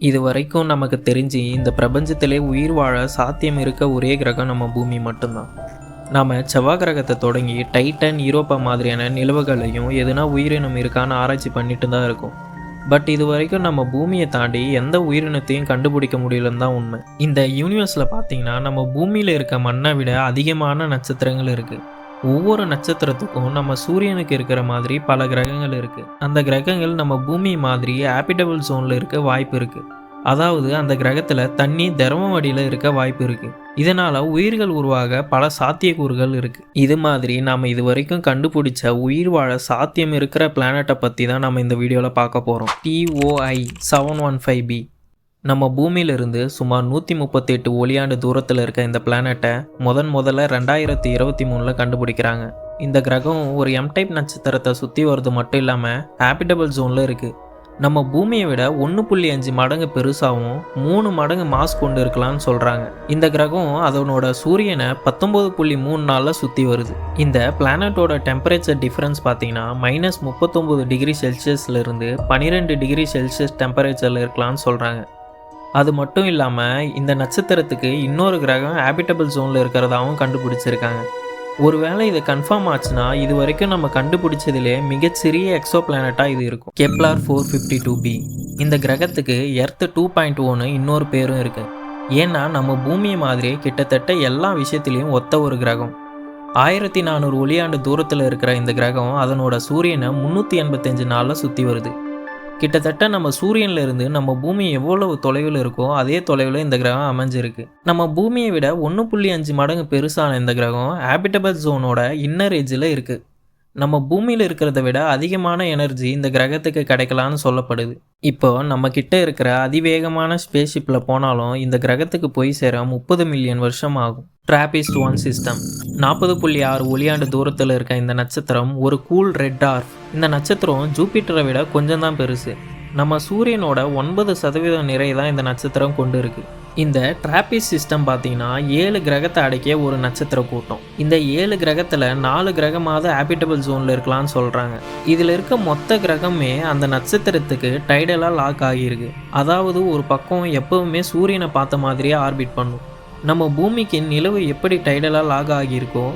இது வரைக்கும் நமக்கு தெரிஞ்சு இந்த பிரபஞ்சத்திலே உயிர் வாழ சாத்தியம் இருக்க ஒரே கிரகம் நம்ம பூமி மட்டும்தான். நாம் செவ்வாய் கிரகத்தை தொடங்கி டைட்டன் யூரோப்பா மாதிரியான நிலவுகளையும் எதுனா உயிரினம் இருக்கான்னு ஆராய்ச்சி பண்ணிட்டு தான் இருக்கோம். பட் இது வரைக்கும் நம்ம பூமியை தாண்டி எந்த உயிரினத்தையும் கண்டுபிடிக்க முடியலன்னு தான் உண்மை. இந்த யூனிவர்ஸில் பார்த்தீங்கன்னா நம்ம பூமியில் இருக்க மண்ணை விட அதிகமான நட்சத்திரங்கள் இருக்குது ஒவ்வொரு நட்சத்திரத்துக்கும் நம்ம சூரியனுக்கு இருக்கிற மாதிரி பல கிரகங்கள் இருக்குது அந்த கிரகங்கள் நம்ம பூமி மாதிரி ஆபிடபிள் ஜோனில் இருக்க வாய்ப்பு இருக்குது அதாவது அந்த கிரகத்தில் தண்ணி திரவ வடியில் இருக்க வாய்ப்பு இருக்குது இதனால் உயிர்கள் உருவாக பல சாத்தியக்கூறுகள் இருக்குது இது மாதிரி நாம் இது வரைக்கும் கண்டுபிடிச்ச உயிர் வாழ சாத்தியம் இருக்கிற பிளானட்டை பற்றி தான் நம்ம இந்த வீடியோவில் பார்க்க போகிறோம் TOI seven one five B நம்ம பூமியிலிருந்து சுமார் நூற்றி முப்பத்தெட்டு ஒளியாண்டு தூரத்தில் இருக்க இந்த பிளானட்டை முதன் முதல்ல ரெண்டாயிரத்தி இருபத்தி மூணில் கண்டுபிடிக்கிறாங்க. இந்த கிரகம் ஒரு எம் டைப் நட்சத்திரத்தை சுற்றி வர்றது மட்டும் இல்லாமல் ஹேபிட்டபிள் ஜோனில் இருக்குது நம்ம பூமியை விட ஒன்று புள்ளி அஞ்சு மடங்கு பெருசாகவும் மூணு மடங்கு மாஸ் கொண்டு இருக்கலாம்னு சொல்கிறாங்க இந்த கிரகம் அதனோட சூரியனை பத்தொம்போது புள்ளி மூணு நாளில் சுற்றி வருது. இந்த பிளானட்டோட டெம்பரேச்சர் டிஃப்ரென்ஸ் பார்த்தீங்கன்னா மைனஸ் முப்பத்தொம்போது டிகிரி செல்சியஸ்லேருந்து பன்னிரெண்டு டிகிரி செல்சியஸ் டெம்பரேச்சரில் இருக்கலாம்னு சொல்கிறாங்க அது மட்டும் இல்லாமல் இந்த நட்சத்திரத்துக்கு இன்னொரு கிரகம் ஹேபிட்டபிள் ஜோனில் இருக்கிறதாகவும் கண்டுபிடிச்சிருக்காங்க. ஒருவேளை இது கன்ஃபார்ம் ஆச்சுன்னா இது வரைக்கும் நம்ம கண்டுபிடிச்சதுலே மிகச்சிறிய எக்ஸோ பிளானட்டாக இது இருக்கும். Kepler four fifty two B இந்த கிரகத்துக்கு எர்த்து டூ பாயிண்ட் ஒன்று இன்னொரு பேரும் இருக்குது ஏன்னா நம்ம பூமியை மாதிரியே கிட்டத்தட்ட எல்லா விஷயத்துலேயும் ஒத்த ஒரு கிரகம். ஆயிரத்தி நானூறு ஒளியாண்டு தூரத்தில் இருக்கிற இந்த கிரகம் அதனோட சூரியனை முந்நூற்றி எண்பத்தஞ்சு நாளில் சுற்றி வருது. கிட்டத்தட்ட நம்ம சூரியன்ல இருந்து நம்ம பூமி எவ்வளவு தொலைவில் இருக்கோ அதே தொலைவில் இந்த கிரகம் அமைஞ்சிருக்கு. நம்ம பூமியை விட ஒன்று புள்ளி அஞ்சு மடங்கு பெருசான இந்த கிரகம் ஹேபிட்டபிள் ஜோனோட இன்னர் ஏஜில் இருக்குது நம்ம பூமியில் இருக்கிறத விட அதிகமான எனர்ஜி இந்த கிரகத்துக்கு கிடைக்கலான்னு சொல்லப்படுது. இப்போ நம்ம கிட்ட இருக்கிற அதிவேகமான ஸ்பேஸ்ஷிப்பில் போனாலும் இந்த கிரகத்துக்கு போய் சேர முப்பது மில்லியன் வருஷம் ஆகும். டிராபிஸ்ட் ஒன் சிஸ்டம் நாற்பது புள்ளி ஆறு ஒளியாண்டு தூரத்தில் இருக்க இந்த நட்சத்திரம் ஒரு கூல் ரெட் டார்க் இந்த நட்சத்திரம் ஜூபிட்டரை விட கொஞ்சம் தான் பெருசு. நம்ம சூரியனோட ஒன்பது சதவீதம் நிறை தான் இந்த நட்சத்திரம் கொண்டு இருக்குது இந்த டிராபிஸ் சிஸ்டம் பார்த்தீங்கன்னா ஏழு கிரகத்தை அடக்கிய ஒரு நட்சத்திர கூட்டம். இந்த ஏழு கிரகத்தில் நாலு கிரகமாவது ஹேபிட்டபிள் ஜோனில் இருக்கலாம்னு சொல்கிறாங்க இதில் இருக்க மொத்த கிரகமே அந்த நட்சத்திரத்துக்கு டைடலாக லாக் ஆகியிருக்கு. அதாவது ஒரு பக்கம் எப்பவுமே சூரியனை பார்த்த மாதிரியே ஆர்பிட் பண்ணும். நம்ம பூமிக்கு நிலவு எப்படி டைடலாக லாக் ஆகியிருக்கோ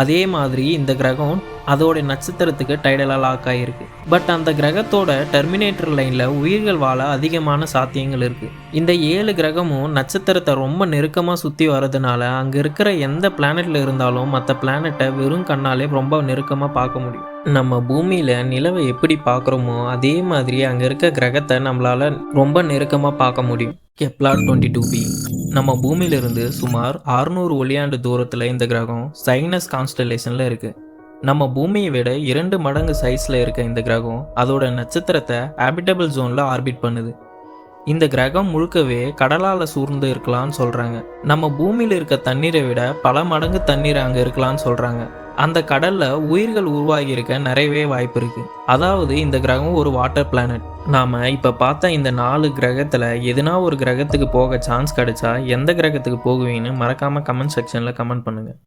அதே மாதிரி இந்த கிரகம் அதோட நட்சத்திரத்துக்கு டைடலாக லாக் ஆகிருக்கு பட் அந்த கிரகத்தோட டெர்மினேட்டர் லைனில் உயிர்கள் வாழ அதிகமான சாத்தியங்கள் இருக்குது இந்த ஏழு கிரகமும் நட்சத்திரத்தை ரொம்ப நெருக்கமாக சுற்றி வர்றதுனால அங்கே இருக்கிற எந்த பிளானெட்டில் இருந்தாலும் மற்ற பிளானட்டை வெறும் கண்ணாலே ரொம்ப நெருக்கமாக பார்க்க முடியும். நம்ம பூமியில் நிலவை எப்படி பார்க்குறோமோ அதே மாதிரி அங்கே இருக்க கிரகத்தை நம்மளால் ரொம்ப நெருக்கமாக பார்க்க முடியும். கெப்லார் டுவெண்ட்டி டூ பி நம்ம பூமியிலிருந்து சுமார் அறுநூறு ஒளியாண்டு தூரத்தில் இந்த கிரகம் சைனஸ் கான்ஸ்டலேஷனில் இருக்குது நம்ம பூமியை விட இரண்டு மடங்கு சைஸில் இருக்க இந்த கிரகம் அதோட நட்சத்திரத்தை ஹேபிட்டபிள் ஜோனில் ஆர்பிட் பண்ணுது. இந்த கிரகம் முழுக்கவே கடலால் சூழ்ந்து இருக்கலாம்னு சொல்கிறாங்க நம்ம பூமியில் இருக்க தண்ணீரை விட பல மடங்கு தண்ணீர் அங்கே இருக்கலாம்னு சொல்கிறாங்க அந்த கடலில் உயிர்கள் உருவாகி இருக்க நிறையவே வாய்ப்பு இருக்குது அதாவது இந்த கிரகம் ஒரு வாட்டர் பிளானட் நாம் இப்போ பார்த்த இந்த நாலு கிரகத்தில் எதுனா ஒரு கிரகத்துக்கு போக சான்ஸ் கிடைச்சா எந்த கிரகத்துக்கு போகுவீங்கன்னு மறக்காமல் கமெண்ட் செக்ஷனில் கமெண்ட் பண்ணுங்கள்